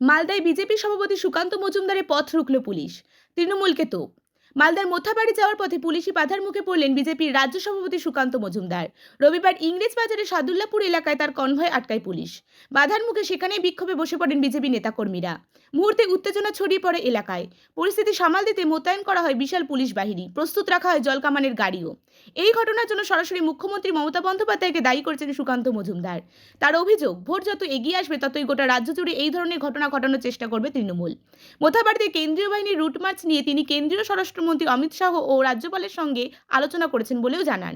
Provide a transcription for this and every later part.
মালদায় বিজেপি সভাপতি সুকান্ত মজুমদারের পথ রুখল পুলিশ। তৃণমূলকে তোপ মালদার মোথাবাড়ি যাওয়ার পথে পুলিশি বাধার মুখে পড়লেন বিজেপির রাজ্য সভাপতি সুকান্ত মজুমদার। রবিবার ইংরেজ বাজারে সাদুল্লাপুর এলাকায় তার কনভয় আটকায় পুলিশ। বাধার মুখে সেখানেই বিক্ষোভে বসে পড়েন বিজেপি নেতাকর্মীরা। মুহূর্তে উত্তেজনা ছড়িয়ে পড়ে এলাকায়। পরিস্থিতি সামাল দিতে মোতায়েন করা হয় বিশাল পুলিশ বাহিনী। প্রস্তুত রাখা হয় জলকামানের গাড়িও। এই ঘটনার জন্য সরাসরি মুখ্যমন্ত্রী মমতা বন্দ্যোপাধ্যায়কে দায়ী করেছেন সুকান্ত মজুমদার। তার অভিযোগ, ভোট যত এগিয়ে আসবে ততই গোটা রাজ্য জুড়ে এই ধরনের ঘটনা ঘটানোর চেষ্টা করবে তৃণমূল। মোথাবাড়িতে কেন্দ্রীয় বাহিনীর রুট মার্চ নিয়ে তিনি কেন্দ্রীয় স্বরাষ্ট্রমন্ত্রী অমিত শাহ ও রাজ্যপালের সঙ্গে আলোচনা করেছেন বলেও জানান।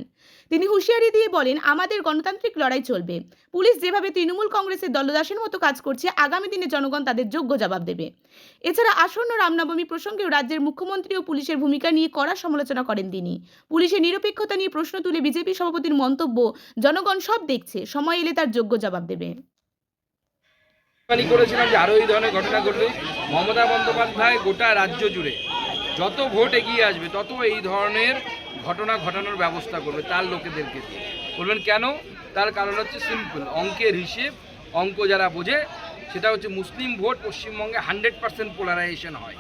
তিনি হুঁশিয়ারি দিয়ে বলেন, আমাদের গণতান্ত্রিক লড়াই চলবে। পুলিশ যেভাবে তৃণমূল কংগ্রেসের দলদাসের মতো কাজ করছে, আগামী দিনে জনগণ তাদের যোগ্য জবাব দেবে। এছাড়া আসন্ন রামনবমী প্রসঙ্গেও রাজ্যের মুখ্যমন্ত্রী ও পুলিশের ভূমিকা নিয়ে কড়া সমালোচনা করেন তিনি। পুলিশের নিরপেক্ষতা নিয়ে প্রশ্ন তুলে বিজেপি সভাপতির মন্তব্য, জনগণ সব দেখছে, সময় এলে তার যোগ্য জবাব দেবে। করেছিলাম যে আরও এই ধরনের ঘটনা ঘটলে মমতা বন্দ্যোপাধ্যায় গোটা রাজ্য জুড়ে যত ভোট এগিয়ে আসবে, তত এই ধরনের ঘটনা ঘটানোর ব্যবস্থা করবে তার লোকেদেরকে বলবেন কেন? তার কারণ হচ্ছে সিম্পল অঙ্কের হিসেব, অঙ্ক যারা বোঝে, সেটা হচ্ছে মুসলিম ভোট পশ্চিমবঙ্গে হান্ড্রেড পার্সেন্ট পোলারাইজেশন হয়।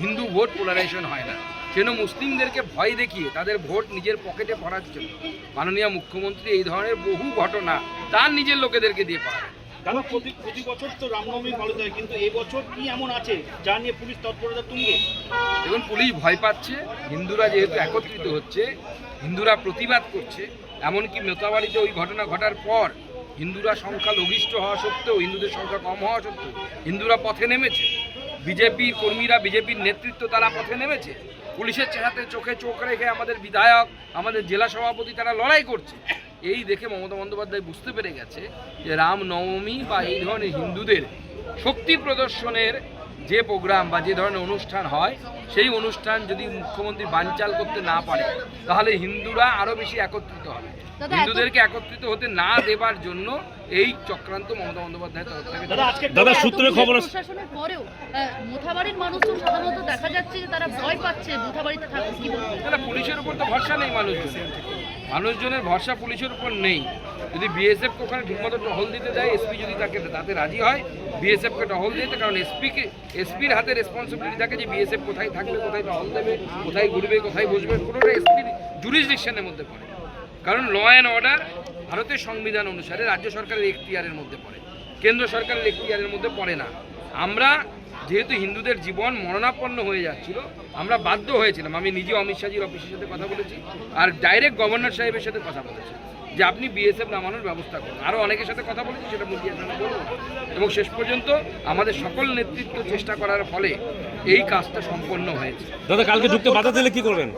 হিন্দু ভোট পোলারাইজেশন হয় না। সেজন্য মুসলিমদেরকে ভয় দেখিয়ে তাদের ভোট নিজের পকেটে ভরার জন্য। মাননীয় মুখ্যমন্ত্রী এই ধরনের বহু ঘটনা তার নিজের লোকেদেরকে দিয়ে পারে দাদা, প্রতি প্রতি বছর তো রামনবমী পালিত হয়, কিন্তু এবছর কি এমন আছে যা নিয়ে পুলিশ তৎপরতা তুঙ্গে? দেখুন, পুলিশ ভয় পাচ্ছে, হিন্দুরা যেহেতু একত্রিত হচ্ছে, হিন্দুরা প্রতিবাদ করছে, এমনকি মেতাবাড়িতে ওই ঘটনা ঘটার পর হিন্দুরা সংখ্যা লঘিষ্ঠ হওয়া সত্ত্বেও, হিন্দুদের সংখ্যা কম হওয়া সত্ত্বেও হিন্দুরা পথে নেমেছে। বিজেপির কর্মীরা, বিজেপির নেতৃত্ব তারা পথে নেমেছে। পুলিশের চেহারাতে চোখে চোখ রেখে আমাদের বিধায়ক, আমাদের জেলা সভাপতি তারা লড়াই করছে। এই দেখে মমতা বন্দ্যোপাধ্যায় বুঝতে পেরে গেছে যে রামনবমী বা এই ধরনের হিন্দুদের শক্তি প্রদর্শনের যে প্রোগ্রাম বা যে ধরনের অনুষ্ঠান হয় সেই অনুষ্ঠান যদি মুখ্যমন্ত্রী বানচাল করতে না পারে তাহলে হিন্দুরা আরও বেশি একত্রিত হবে। হিন্দুদেরকে একত্রিত হতে না দেবার জন্য এই চক্রান্ত মমতা বন্দ্যোপাধ্যায়ের তরফ থেকে দাদা সূত্রে খবর প্রশাসনের পরেও মোথাবাড়ির মানুষজন সাধারণত দেখা যাচ্ছে যে তারা ভয় পাচ্ছে মোথাবাড়িতে থাকুন কি তাহলে পুলিশের উপর তো ভরসা নেই মানুষজনের। মানুষজনের ভরসা পুলিশের উপর নেই। যদি বিএসএফ ওখানে ঠিকমতো টহল দিতে দেয় এসপি যদি তাকে তাতে রাজি হয় বিএসএফকে টহল দিতে, কারণ এসপিকে এসপির হাতে রেসপন্সিবিলিটি থাকে যে বিএসএফ কোথায় থাকবে, কোথায় টহল দেবে, কোথায় ঘুরবে, কোথায় বসবে, পুরোটা এসপির জুরিসডিকশনের মধ্যে পড়ে। কারণ ল অ্যান্ড অর্ডার ভারতের সংবিধান অনুসারে রাজ্য সরকারের এখতিয়ারের মধ্যে পড়ে, কেন্দ্র সরকারের এখতিয়ারের মধ্যে পড়ে না। আমরা যেহেতু হিন্দুদের জীবন মরণাপন্ন হয়ে যাচ্ছিল, আমরা বাধ্য হয়েছিলাম, আমি নিজে অমিত শাহজির অফিসের সাথে কথা বলেছি, আর ডাইরেক্ট গভর্নর সাহেবের সাথে কথা বলেছি। যে আপনি বিএসএফ নামানোর ব্যবস্থা করুন। আরও অনেকের সাথে কথা বলেছি সেটা মিডিয়ার সামনে বলব। এবং শেষ পর্যন্ত আমাদের সকল নেতৃত্ব চেষ্টা করার ফলে এই কাজটা সম্পন্ন হয়েছে। দাদা কালকে ঢুকতে বাধা দিলে কি করবেন?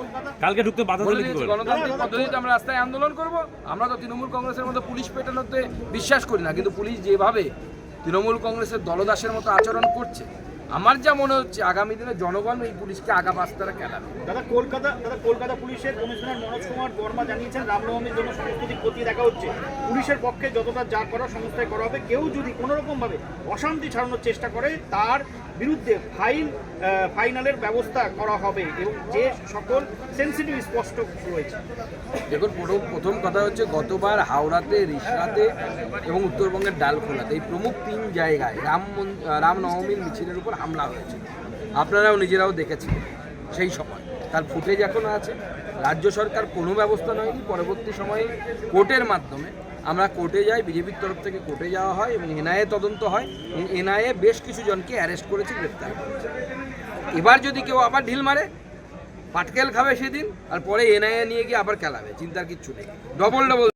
কালকে ঢুকতে বাধা দিলে কি করবেন? গণতান্ত্রিক পদ্ধতিতে আমরা রাস্তায় আন্দোলন করব। আমরা তো তৃণমূল কংগ্রেসের মতো পুলিশ পেটানোতে বিশ্বাস করি না কিন্তু পুলিশ যেভাবে তৃণমূল কংগ্রেসের দলদাসের মতো আচরণ করছে আমার যা মনে হচ্ছে, আগামী দিনে জনগণ এই পুলিশকে আগা বাস্তারা কেলাবে দাদা, কলকাতা দাদা, কলকাতা পুলিশের কমিশনার মনোজ কুমার বর্মা জানিয়েছেন, রামনবমীর জন্য সমস্ত দিক খতিয়ে দেখা হচ্ছে। পুলিশের পক্ষে যতটা যা করা সংস্থায় করা হবে, কেউ যদি কোনোরকমভাবে ভাবে অশান্তি ছাড়ানোর চেষ্টা করে, তার বিরুদ্ধে আহ, ফাইনালের ব্যবস্থা করা হবে এবং যে সকল সেন্সিটিভ স্পষ্ট রয়েছে। দেখুন প্রথম প্রথম কথা হচ্ছে গতবার হাওড়াতে রিসরাতে এবং উত্তরবঙ্গের ডালখোলাতে এই প্রমুখ তিন জায়গায় রাম মন- রামনবমীর মিছিলের উপর হামলা হয়েছে। আপনারাও নিজেরাও দেখেছিলেন সেই সময়। তার ফুটেজ এখনও আছে। রাজ্য সরকার কোনো ব্যবস্থা নেয়নি। পরবর্তী সময়ে কোর্টের মাধ্যমে আমরা কোর্টে যাই, বিজেপির তরফ থেকে কোর্টে যাওয়া হয় এবং এনআইএ তদন্ত হয়। এবং এনআইএ বেশ কিছু জনকে অ্যারেস্ট করেছে, গ্রেপ্তার এবার যদি কেউ আবার ঢিল মারে, পাটকেল খাবে সেদিন, আর পরে এনআইএ নিয়ে গিয়ে আবার খেলাবে, চিন্তার কিচ্ছু নেই। Double double